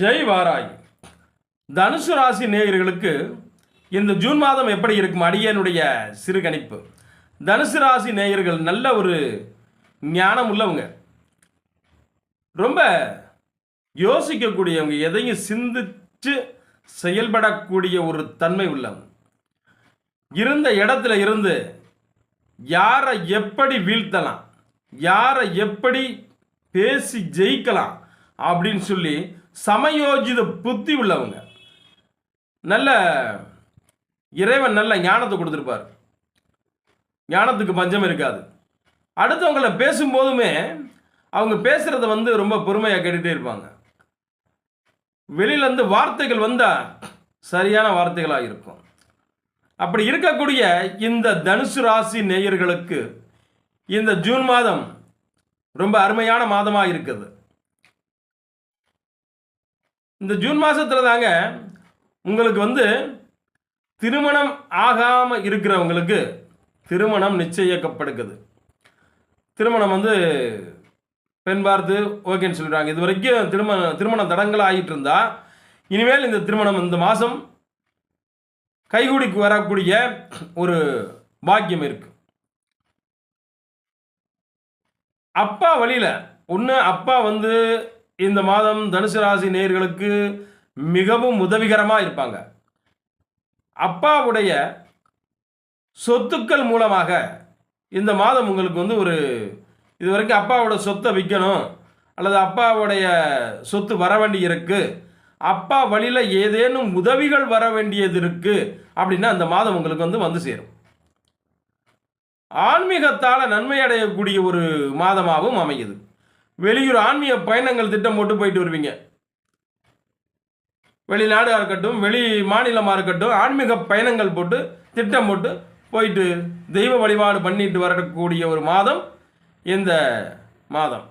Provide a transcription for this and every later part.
ஜெய் வாராய். தனுசு ராசி நேயர்களுக்கு இந்த ஜூன் மாதம் எப்படி இருக்கும் அடியனுடைய சிறு கணிப்பு தனுசு ராசி நேயர்கள் நல்ல ஒரு ஞானம் உள்ளவங்க. ரொம்ப யோசிக்கக்கூடியவங்க எதையும் சிந்திச்சு செயல்படக்கூடிய ஒரு தன்மை உள்ளவங்க. இருந்த இடத்துல இருந்து யாரை எப்படி வீழ்த்தலாம் யாரை எப்படி பேசி ஜெயிக்கலாம் அப்படின்னு சொல்லி சமயோஜித புத்தி உள்ளவங்க. நல்ல இறைவன் நல்ல ஞானத்தை கொடுத்துருப்பார். ஞானத்துக்கு பஞ்சம் இருக்காது. அடுத்தவங்கள பேசும்போதுமே அவங்க பேசுகிறத வந்து ரொம்ப பொறுமையாக கேட்டுகிட்டே இருப்பாங்க. வெளியிலேருந்து வார்த்தைகள் வந்தால் சரியான வார்த்தைகளாக இருக்கும் அப்படி இருக்கக்கூடிய இந்த தனுசு ராசி நேயர்களுக்கு இந்த ஜூன் மாதம் ரொம்ப அருமையான மாதமாக இருக்குது இந்த ஜூன் மாதத்தில் தாங்க உங்களுக்கு வந்து திருமணம் ஆகாமல் இருக்கிறவங்களுக்கு திருமணம் நிச்சயிக்கப்படுகிறது. திருமணம் வந்து பெண் பார்த்து ஓகேன்னு சொல்லிடுறாங்க இது வரைக்கும் திருமண திருமண தடங்கள் ஆகிட்டு இருந்தா இனிமேல் இந்த திருமணம் இந்த மாதம் கைகூடிக்கு வரக்கூடிய ஒரு பாக்கியம் இருக்கு. அப்பா வழியில் ஒன்று அப்பா வந்து இந்த மாதம் தனுசு ராசி நேயர்களுக்கு மிகவும் உதவிகரமாக இருப்பாங்க. அப்பாவுடைய சொத்துக்கள் மூலமாக இந்த மாதம் உங்களுக்கு வந்து ஒரு இது வரைக்கும் அப்பாவோட சொத்தை விற்கணும் அல்லது அப்பாவுடைய சொத்து வர வேண்டி இருக்குது அப்பா வழியில் ஏதேனும் உதவிகள் வர வேண்டியது இருக்குது அப்படின்னா அந்த மாதம் உங்களுக்கு வந்து வந்து சேரும். ஆன்மீகத்தால் நன்மை அடையக்கூடிய ஒரு மாதமாகவும் அமையுது. வெளியூர் ஆன்மீக பயணங்கள் திட்டம் போட்டு போயிட்டு வருவீங்க. வெளிநாடாக இருக்கட்டும் வெளி மாநிலமாக இருக்கட்டும் ஆன்மீக பயணங்கள் போட்டு திட்டம் போட்டு போயிட்டு தெய்வ வழிபாடு பண்ணிட்டு வரக்கூடிய ஒரு மாதம் இந்த மாதம்.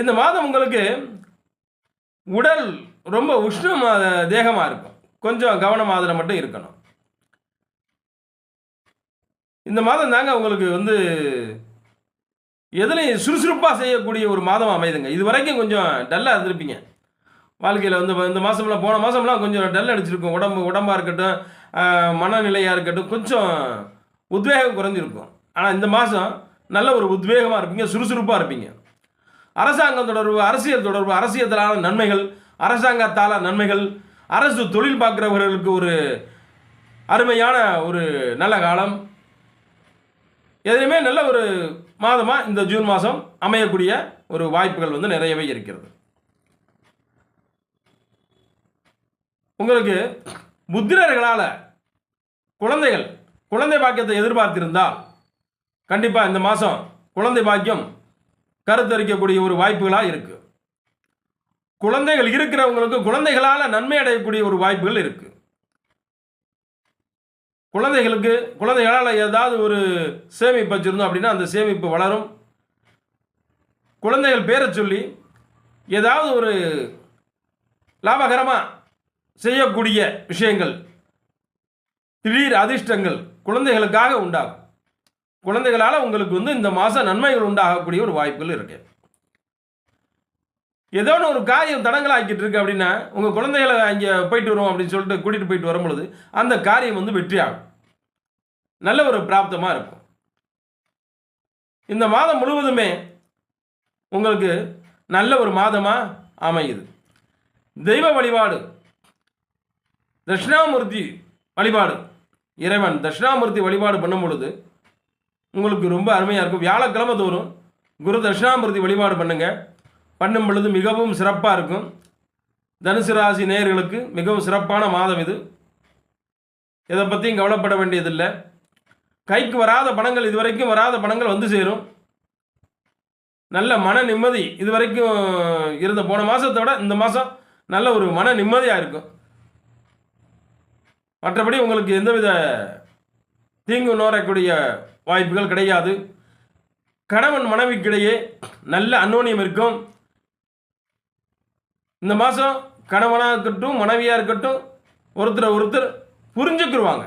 இந்த மாதம் உங்களுக்கு உடல் ரொம்ப உஷ்ணமாக தேகமாக இருக்கும். கொஞ்சம் கவனமாக அதில் மட்டும் இருக்கணும். இந்த மாதம் தாங்க உங்களுக்கு வந்து எதுலையும் சுறுசுறுப்பாக செய்யக்கூடிய ஒரு மாதம் அமைதுங்க. இது வரைக்கும் கொஞ்சம் டல்லாக இருந்திருப்பீங்க. வாழ்க்கையில் வந்து இந்த மாதம்லாம் போன மாதம்லாம் கொஞ்சம் டல் அடிச்சிருக்கும். உடம்பு உடம்பாக இருக்கட்டும் மனநிலையாக இருக்கட்டும் கொஞ்சம் உத்வேகம் குறைஞ்சிருக்கும். ஆனால் இந்த மாதம் நல்ல ஒரு உத்வேகமாக இருப்பீங்க சுறுசுறுப்பாக இருப்பீங்க. அரசாங்கம் தொடர்பு அரசியல் தொடர்பு அரசியலான நன்மைகள் அரசாங்கத்தால் நன்மைகள் அரசு தொழில் பார்க்குறவர்களுக்கு ஒரு அருமையான ஒரு நல்ல காலம். எதுலையுமே நல்ல ஒரு மாதமாக இந்த ஜூன் மாதம் அமையக்கூடிய ஒரு வாய்ப்புகள் வந்து நிறையவே இருக்கிறது. உங்களுக்கு புத்திரர்களால் குழந்தைகள் குழந்தை பாக்கியத்தை எதிர்பார்த்திருந்தால் கண்டிப்பாக இந்த மாதம் குழந்தை பாக்கியம் கருத்தரிக்கக்கூடிய ஒரு வாய்ப்புகளாக இருக்குது குழந்தைகள் இருக்கிறவங்களுக்கு குழந்தைகளால் நன்மை அடையக்கூடிய ஒரு வாய்ப்புகள் இருக்குது குழந்தைகளுக்கு குழந்தைகளால் ஏதாவது ஒரு சேமிப்பு வச்சுருந்தோம் அப்படின்னா அந்த சேமிப்பு வளரும். குழந்தைகள் பேரை சொல்லி ஏதாவது ஒரு லாபகரமாக செய்யக்கூடிய விஷயங்கள் திடீர் அதிர்ஷ்டங்கள் குழந்தைகளுக்காக உண்டாகும். குழந்தைகளால் உங்களுக்கு வந்து இந்த மாதம் நன்மைகள் உண்டாகக்கூடிய ஒரு வாய்ப்புகள் இருக்குது ஏதோ ஒன்று ஒரு காரியம் தடங்களாக்கிட்டு இருக்கு அப்படின்னா உங்கள் குழந்தைகளை அங்கே போயிட்டு வருவோம் அப்படின்னு சொல்லிட்டு கூட்டிகிட்டு போயிட்டு வரும்பொழுது அந்த காரியம் வந்து வெற்றியாகும் நல்ல ஒரு பிராப்தமாக இருக்கும். இந்த மாதம் முழுவதுமே உங்களுக்கு நல்ல ஒரு மாதமாக அமையுது. தெய்வ வழிபாடு தட்சிணாமூர்த்தி வழிபாடு இறைவன் தட்சிணாமூர்த்தி வழிபாடு பண்ணும் பொழுது உங்களுக்கு ரொம்ப அருமையாக இருக்கும். வியாழக்கிழமை தோறும் குரு தட்சிணாமூர்த்தி வழிபாடு பண்ணுங்கள் பண்ணும் பொழுது மிகவும் சிறப்பாக இருக்கும். தனுசு ராசி நேயர்களுக்கு மிகவும் சிறப்பான மாதம் இது. இதை பற்றியும் கவலைப்பட வேண்டியதில்லை. கைக்கு வராத பணங்கள் இதுவரைக்கும் வராத பணங்கள் வந்து சேரும். நல்ல மன நிம்மதி இதுவரைக்கும் இருந்த போன மாதத்தை விட இந்த மாதம் நல்ல ஒரு மன நிம்மதியாக இருக்கும். மற்றபடி உங்களுக்கு எந்தவித தீங்கு நோரக்கூடிய வாய்ப்புகள் கிடையாது. கணவன் மனைவிக்கிடையே நல்ல அன்னோனியம் இருக்கும். இந்த மாதம் கணவனாக இருக்கட்டும் மனைவியாக இருக்கட்டும் ஒருத்தரை ஒருத்தர் புரிஞ்சுக்கிடுவாங்க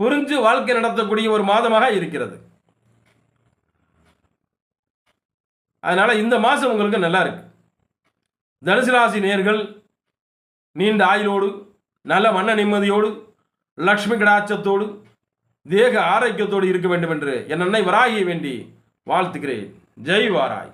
புரிஞ்சு வாழ்க்கை நடத்தக்கூடிய ஒரு மாதமாக இருக்கிறது. அதனால் இந்த மாதம் உங்களுக்கு நல்லா இருக்கு. தனுசு ராசி நேர்கள் நீண்ட ஆயுளோடு நல்ல மன நிம்மதியோடு லக்ஷ்மி கடாட்சத்தோடு தேக ஆரோக்கியத்தோடு இருக்க வேண்டும் என்று என் அன்னை வராகியை வேண்டி வாழ்த்துக்கிறேன் ஜெய் வாராய்